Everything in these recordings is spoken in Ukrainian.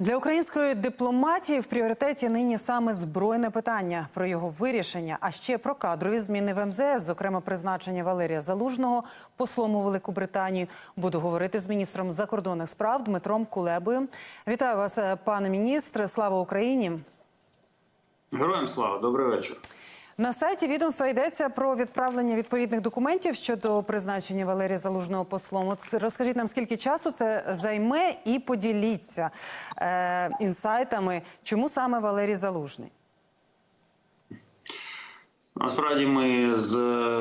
Для української дипломатії в пріоритеті нині саме збройне питання про його вирішення, а ще про кадрові зміни в МЗС, зокрема призначення Валерія Залужного послом у Велику Британію. Буду говорити з міністром закордонних справ Дмитром Кулебою. Вітаю вас, е, пане міністре. Слава Україні. Героям слава, добрий вечір. На сайті відомства йдеться про відправлення відповідних документів щодо призначення Валерія Залужного послом. От розкажіть нам, скільки часу це займе, і поділіться е, інсайтами, чому саме Валерій Залужний. Насправді ми з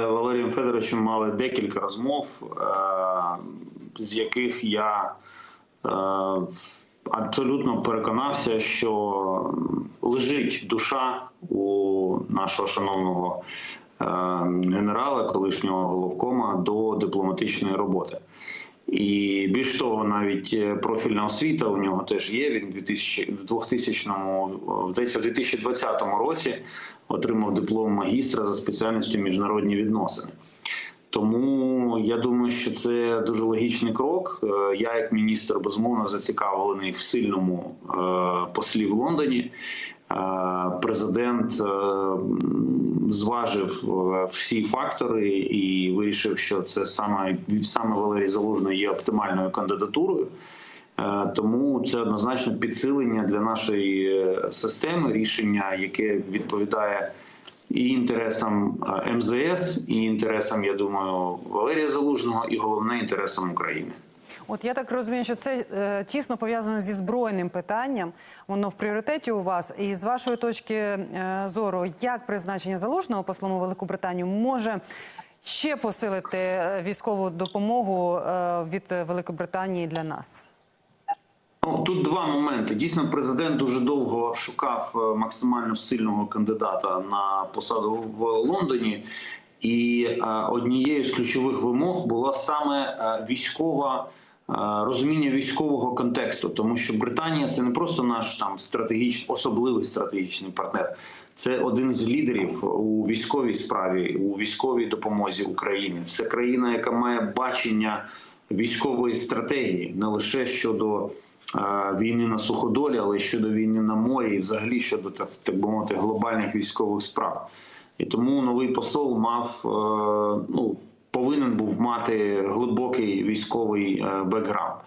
Валерієм Федоровичем мали декілька розмов, е, з яких я е, абсолютно переконався, що лежить душа у нашого шановного е, генерала, колишнього головкома, до дипломатичної роботи. І більш того, навіть профільна освіта у нього теж є. Він в 2000, в 2000-му, здається, в 2020 році отримав диплом магістра за спеціальністю міжнародні відносини. Тому я думаю, що це дуже логічний крок. Е, Я, як міністр, безумовно зацікавлений в сильному е, послі в Лондоні. Е, Президент зважив всі фактори і вирішив, що це саме саме Валерій Залужний є оптимальною кандидатурою. Тому це однозначно підсилення для нашої системи, рішення, яке відповідає і інтересам е, МЗС, і інтересам, я думаю, Валерія Залужного, і головне інтересам України. От я так розумію, що це е, тісно пов'язано зі збройним питанням. Воно в пріоритеті у вас. І з вашої точки е, зору, як призначення залужного послом у Велику Британію може ще посилити е, військову допомогу е, від Великобританії для нас? Тут два моменти. Дійсно, президент дуже довго шукав е, максимально сильного кандидата на посаду в Лондоні, і е, однією з ключових вимог була саме е, військова. Розуміння військового контексту, тому що Британія це не просто наш там стратегічний особливий стратегічний партнер, це один з лідерів у військовій справі, у військовій допомозі Україні. Це країна, яка має бачення військової стратегії не лише щодо війни на суходолі, але щодо війни на морі, і взагалі щодо так, так би мовити глобальних військових справ. І тому новий посол мав е, ну повинен був мати глибокий військовий е, бекграунд.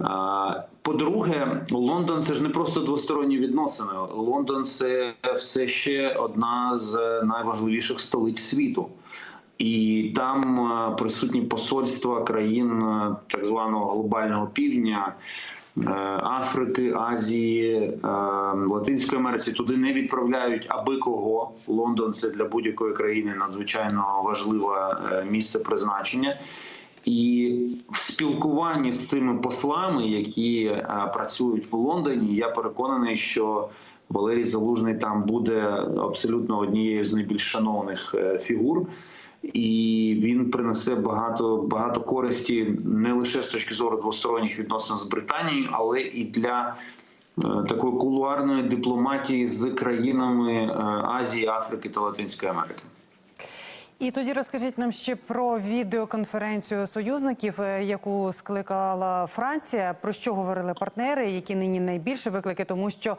Е, По-друге, Лондон це ж не просто двосторонні відносини. Лондон це все ще одна з найважливіших столиць світу. І там е, присутні посольства країн е, так званого глобального півдня, е, Африки, Азії, е, Латинської Америці. Туди не відправляють аби кого. Лондон це для будь-якої країни надзвичайно важливе е, місце призначення. І в спілкуванні з цими послами, які е, працюють в Лондоні, я переконаний, що Валерій Залужний там буде абсолютно однією з найбільш шановних е, фігур, і він принесе багато багато користі не лише з точки зору двосторонніх відносин з Британією, але і для е, такої кулуарної дипломатії з країнами е, Азії, Африки та Латинської Америки. І тоді розкажіть нам ще про відеоконференцію союзників, е, яку скликала Франція. Про що говорили партнери, які нині найбільше виклики, тому що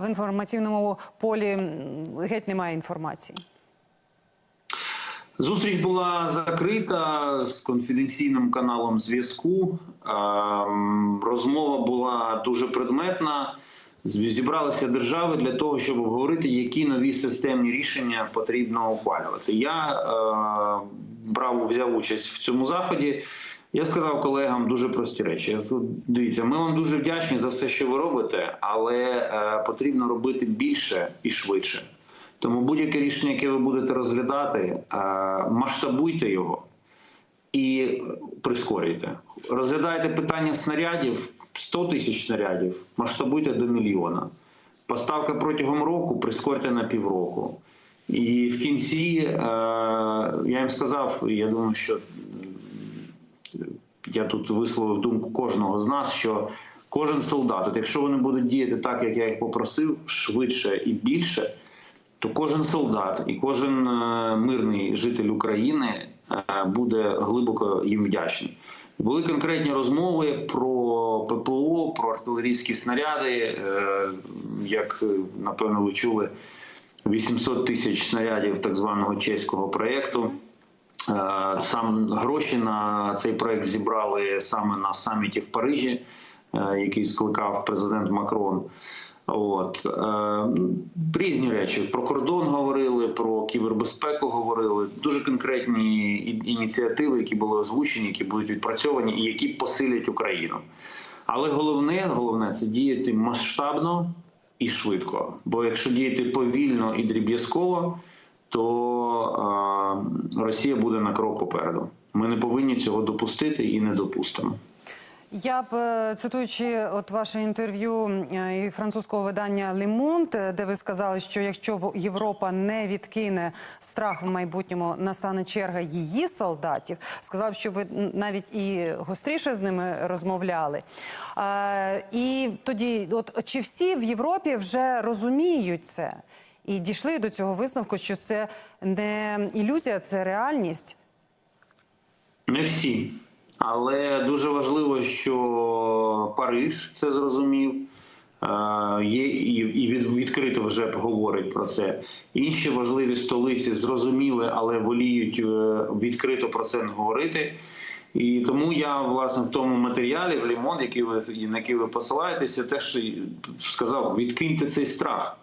в інформаційному полі геть немає інформації. Зустріч була закрита з конфіденційним каналом зв'язку. Ем, Розмова була дуже предметна. Зібралися держави для того, щоб обговорити, які нові системні рішення потрібно ухвалювати. Я е, брав взяв участь в цьому заході. Я сказав колегам дуже прості речі. Я сказав, Дивіться, ми вам дуже вдячні за все, що ви робите, але е, потрібно робити більше і швидше. Тому будь-яке рішення, яке ви будете розглядати, е, масштабуйте його і прискорюйте. Розглядайте питання снарядів 100 тисяч снарядів, масштабуйте до мільйона. Поставка протягом року прискорте на півроку. І в кінці е, я їм сказав, я думаю, що я тут висловив думку кожного з нас, що кожен солдат, от якщо вони будуть діяти так, як я їх попросив, швидше і більше, то кожен солдат і кожен е, мирний житель України е, буде глибоко їм вдячний. Були конкретні розмови про ППО, про артилерійські снаряди. Е, Як напевно ви чули, 800 тисяч снарядів так званого чеського проєкту. Сам гроші на цей проект зібрали саме на саміті в Парижі, який скликав президент Макрон. От е, різні речі про кордон говорили, про кібербезпеку говорили. Дуже конкретні ініціативи, які були озвучені, які будуть відпрацьовані і які посилять Україну. Але головне, головне це діяти масштабно і швидко. Бо якщо діяти повільно і дріб'язково, то е, Росія буде на крок попереду. Ми не повинні цього допустити і не допустимо. Я б е, цитуючи от ваше інтерв'ю е, і французького видання Monde, де ви сказали, що якщо Європа не відкине страх в майбутньому, настане черга її солдатів. Сказав, що ви навіть і гостріше з ними розмовляли. Е, І тоді, от чи всі в Європі вже розуміють це і дійшли до цього висновку, що це не ілюзія, це реальність. Не всі. Але дуже важливо, що Париж це зрозумів. Е, Є і і від, відкрито вже говорить про це. Інші важливі столиці зрозуміли, але воліють е, відкрито про це не говорити. І тому я власне в тому матеріалі в Лімон, який ви на який ви посилаєтеся, теж сказав: відкиньте цей страх.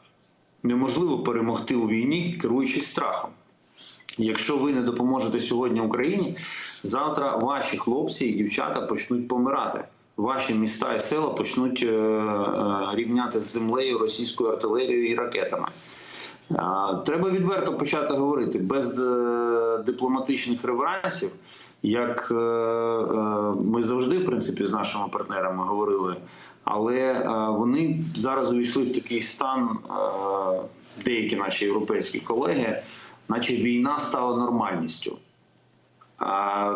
Неможливо перемогти у війні, керуючись страхом. Якщо ви не допоможете сьогодні Україні, завтра ваші хлопці і дівчата почнуть помирати. Ваші міста і села почнуть е, е, рівняти з землею російською артилерією і ракетами. Треба відверто почати говорити без е, дипломатичних реверансів, як ми завжди, в принципі, з нашими партнерами говорили. Але вони зараз увійшли в такий стан, деякі наші європейські колеги, наче війна стала нормальністю. А,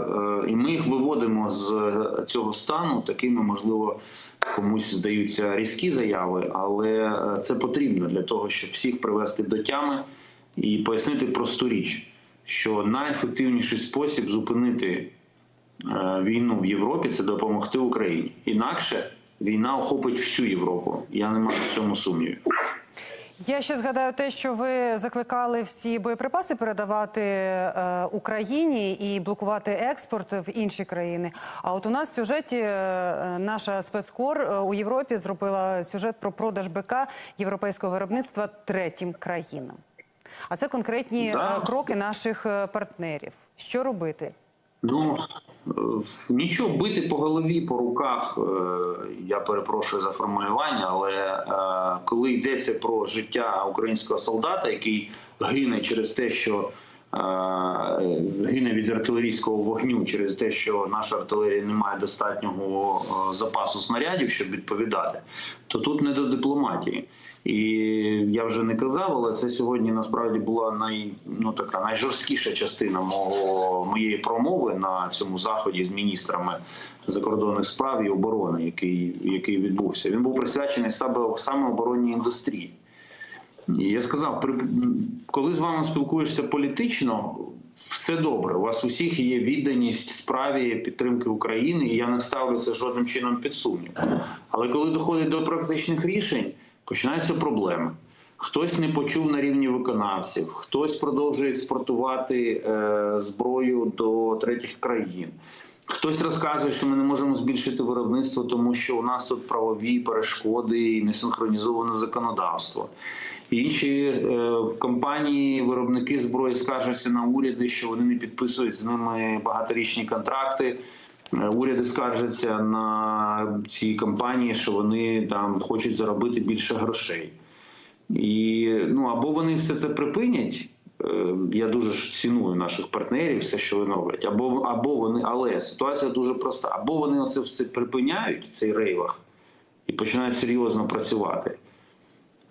е, і ми їх виводимо з цього стану такими, можливо, комусь здаються різкі заяви, але е, це потрібно для того, щоб всіх привести до тями і пояснити просту річ, що найефективніший спосіб зупинити е, війну в Європі це допомогти Україні. Інакше війна охопить всю Європу. Я не маю в цьому сумнівів. Я ще згадаю те, що ви закликали всі боєприпаси передавати е, Україні і блокувати експорт в інші країни. А от у нас в сюжеті е, наша спецкор е, у Європі зробила сюжет про продаж БК європейського виробництва третім країнам. А це конкретні Да. е, кроки наших е, партнерів. Що робити? Ну е, нічого бити по голові, по руках. е, Я перепрошую за формулювання, але е, коли йдеться про життя українського солдата, який гине через те, що гине від артилерійського вогню, через те, що наша артилерія не має достатнього е, запасу снарядів, щоб відповідати, то тут не до дипломатії. І я вже не казав, але це сьогодні насправді була най, ну, така найжорсткіша частина мого моєї промови на цьому заході з міністрами закордонних справ і оборони, який, який відбувся. Він був присвячений саме, саме оборонній індустрії. Я сказав, коли з вами спілкуєшся політично, все добре. У вас усіх є відданість справі підтримки України, і я не ставлю це жодним чином під сумнів. Але коли доходить до практичних рішень, починаються проблеми. Хтось не почув на рівні виконавців, хтось продовжує експортувати е, зброю до третіх країн. Хтось розказує, що ми не можемо збільшити виробництво, тому що у нас тут правові перешкоди і несинхронізоване законодавство. Інші е, компанії, виробники зброї скаржаться на уряди, що вони не підписують з ними багаторічні контракти. Е, Уряди скаржаться на ці компанії, що вони там хочуть заробити більше грошей. І ну або вони все це припинять. Е, Я дуже ціную наших партнерів, все, що вони роблять, або або вони, але ситуація дуже проста: або вони оце все припиняють, цей рейвах, і починають серйозно працювати,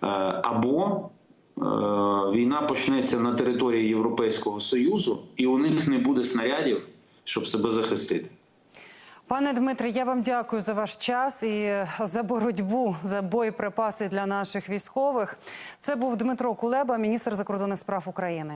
Е, або е, війна почнеться на території Європейського Союзу, і у них не буде снарядів, щоб себе захистити. Пане Дмитре, я вам дякую за ваш час і за боротьбу за боєприпаси для наших військових. Це був Дмитро Кулеба, міністр закордонних справ України.